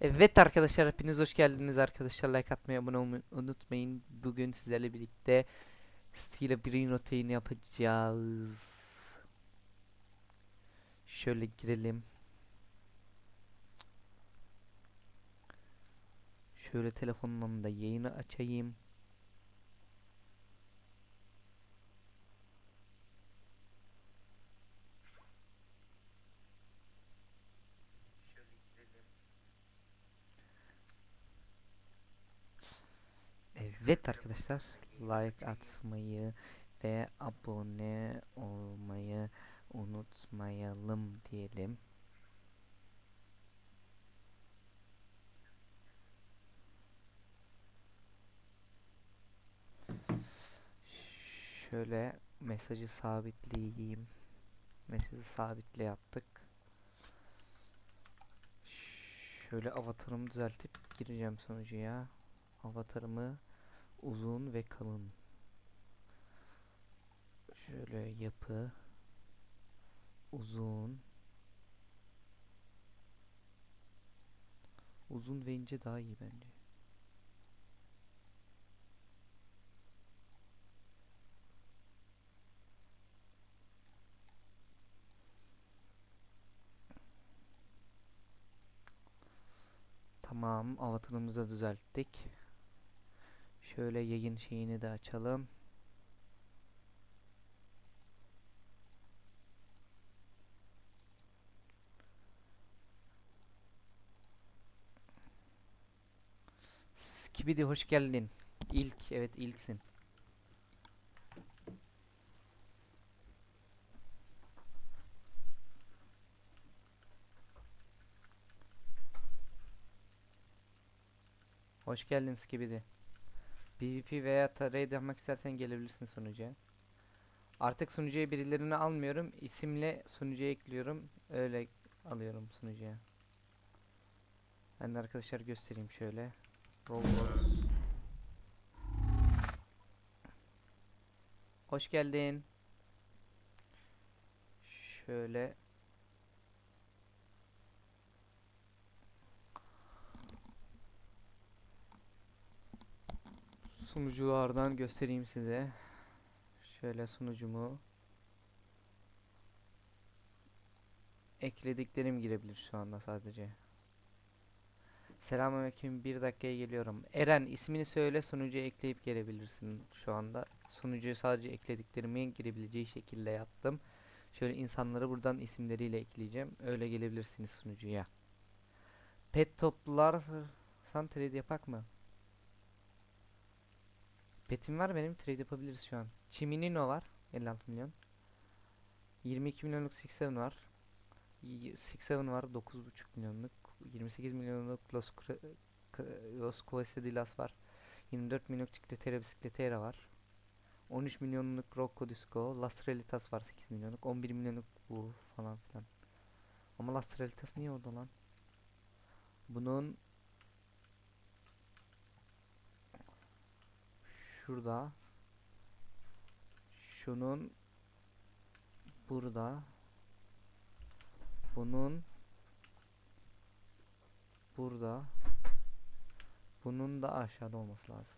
Evet arkadaşlar hepiniz hoş geldiniz arkadaşlar. Like atmayı abone olmayı unutmayın. Bugün sizlerle birlikte Steel Green Routine yapacağız. Şöyle girelim. Şöyle telefonumdan da yayını açayım Evet arkadaşlar like atmayı ve abone olmayı unutmayalım diyelim. Şöyle mesajı sabitleyeyim. Mesajı sabitle yaptık. Şöyle avatarımı düzeltip gireceğim sonucuya. Avatarımı uzun ve kalın. Şöyle yapı uzun uzun ve ince daha iyi bence. Tamam, avatarımızı düzelttik. Şöyle yayın şeyini de açalım. Skibidi hoş geldin. İlk, evet ilksin. Hoş geldin Skibidi. PvP veya raid yapmak istersen gelebilirsin sunucuya. Artık sunucuya birilerini almıyorum. İsimle sunucuya ekliyorum. Öyle alıyorum sunucuya. Ben de arkadaşlar göstereyim şöyle. Roblox. Hoş geldin. Şöyle sunuculardan göstereyim size. Şöyle sunucumu eklediklerim girebilir şu anda sadece. Selamünaleyküm. Bir dakikaya geliyorum. Eren ismini söyle sunucuya ekleyip gelebilirsin şu anda. Sunucuya sadece eklediklerimin girebileceği şekilde yaptım. Şöyle insanları buradan isimleriyle ekleyeceğim. Öyle gelebilirsiniz sunucuya. Pet toplarsan trade yapak mı? Petim var benim trade yapabiliriz şu an. Chiminino var 56 milyon. 22 milyonluk Six Seven var. Y- Six Seven var 9,5 milyonluk. 28 milyonluk Los, Los Quesadillas var. 24 milyonluk Chicletera Bicicletera var. 13 milyonluk Rocco Disco. Las Realitas var 8 milyonluk. 11 milyonluk bu falan filan. Ama Las Realitas niye orada lan? Bunun şurada. Şunun burada. Bunun burada. Bunun da aşağıda olması lazım.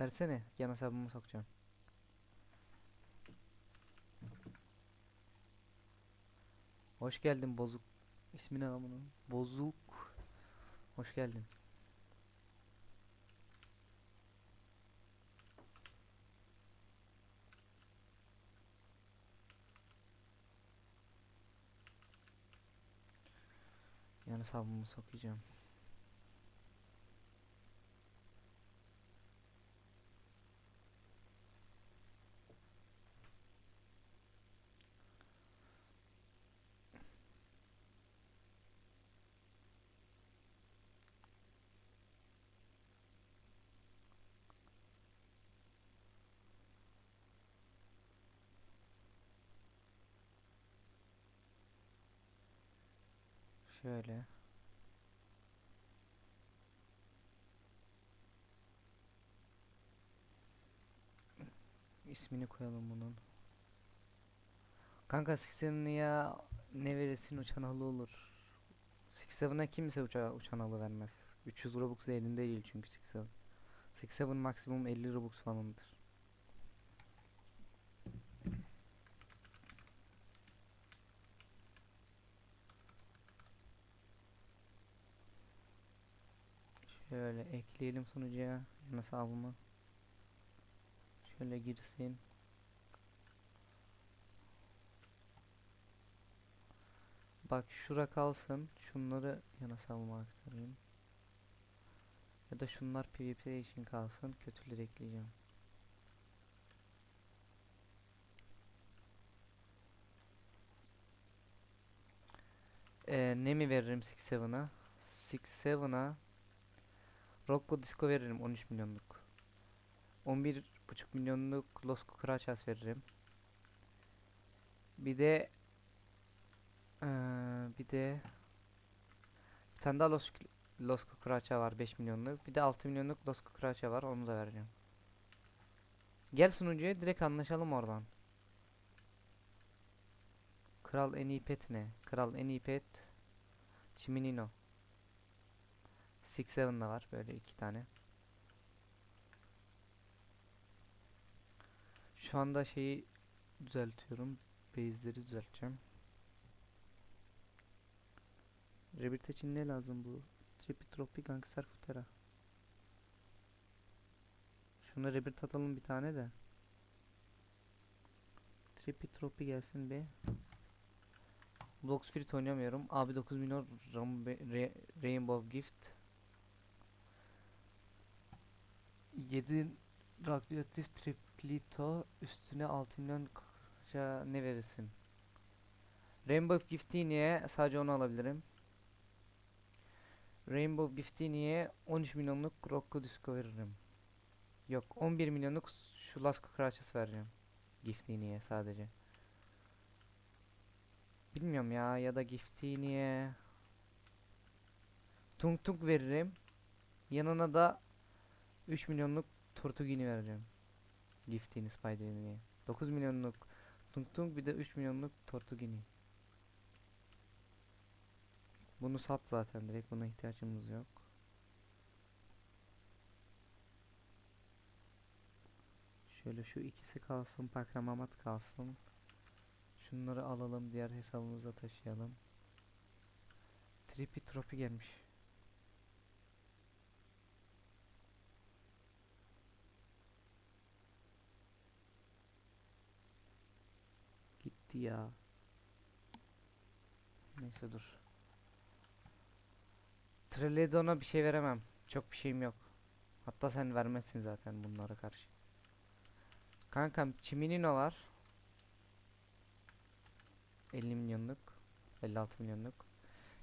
Versene yan hesabıma sokacağım. Hoş geldin bozuk. İsmi ne bunun? Bozuk. Hoş geldin. Yan hesabımı sokacağım. Şöyle. İsmini koyalım bunun. Kanka 67 ne verirsin uçan halı olur. 67'a kimse uça uçan halı vermez. 300 Robux elinde değil çünkü 67. 67 maksimum 50 Robux falandır. Şöyle ekleyelim sunucuya hesabımı. Şöyle girsin. Bak şura kalsın. Şunları yan hesabıma aktarayım. Ya da şunlar PvP için kalsın. Kötüleri ekleyeceğim. Ee, ne mi veririm 6-7'a? 6-7'a Rocco Disco veririm 13 milyonluk. 11,5 milyonluk Los Cucarachas veririm. Bir de eee, bir de bir tane daha Los Los Cucaracha var 5 milyonluk. Bir de 6 milyonluk Los Cucaracha var onu da vereceğim. Gel sunucuya direkt anlaşalım oradan. Kral en iyi pet ne? Kral en iyi pet Chiminino. 6-7 da var böyle iki tane. Şu anda şeyi düzeltiyorum. Base'leri düzelteceğim. Rebirth için ne lazım bu? Tripitropi Gangster Futera. Şuna Rebirth atalım bir tane de. Tripitropi gelsin be. Blox Spirit oynamıyorum. Abi 9 milyon Rainbow Gift. 7 radyoaktif triplito üstüne 6 milyon k- ne verirsin? Rainbow Giftini'ye sadece onu alabilirim. Rainbow Giftini'ye 13 milyonluk Rocco Disco veririm. Yok 11 milyonluk şu Lasco Crutches vereceğim. Giftini'ye sadece. Bilmiyorum ya ya da Giftini'ye Tung Tung veririm. Yanına da 3 milyonluk Tortugini vereceğim. Giftini Spider'ini. 9 milyonluk Tung Tung bir de 3 milyonluk Tortugini. Bunu sat zaten direkt buna ihtiyacımız yok. Şöyle şu ikisi kalsın, Pakramamat kalsın. Şunları alalım, diğer hesabımıza taşıyalım. Trippy Tropi gelmiş. Gitti ya. Neyse dur. Triledon'a bir şey veremem. Çok bir şeyim yok. Hatta sen vermezsin zaten bunlara karşı. Kankam Chiminino var. 50 milyonluk. 56 milyonluk.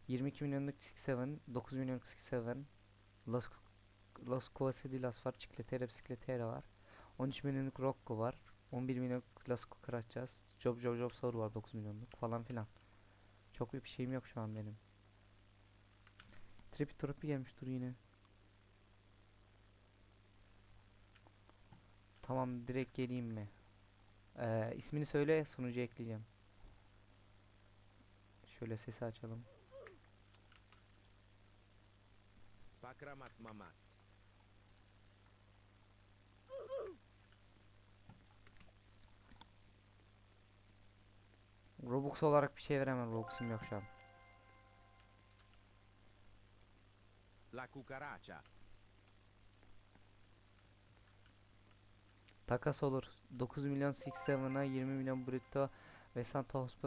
22 milyonluk 67. 9 milyonluk 67. Los Los Cuasedilas var. Chicletera Bicicletera var. 13 milyonluk Rocco var. 11 milyonluk Las Cucarachas. Job Job Job Sour var 9 milyonluk falan filan. Çok bir şeyim yok şu an benim. Tripi Tropi gelmiş dur yine. Tamam direkt geleyim mi? Ee, ismini söyle sunucu ekleyeceğim. Şöyle sesi açalım. Pakramat mamat. Robux olarak bir şey veremem. Robux'um yok şu an. La cucaracha. Takas olur. 9 milyon 67'a 20 milyon brutto ve Santa Hospos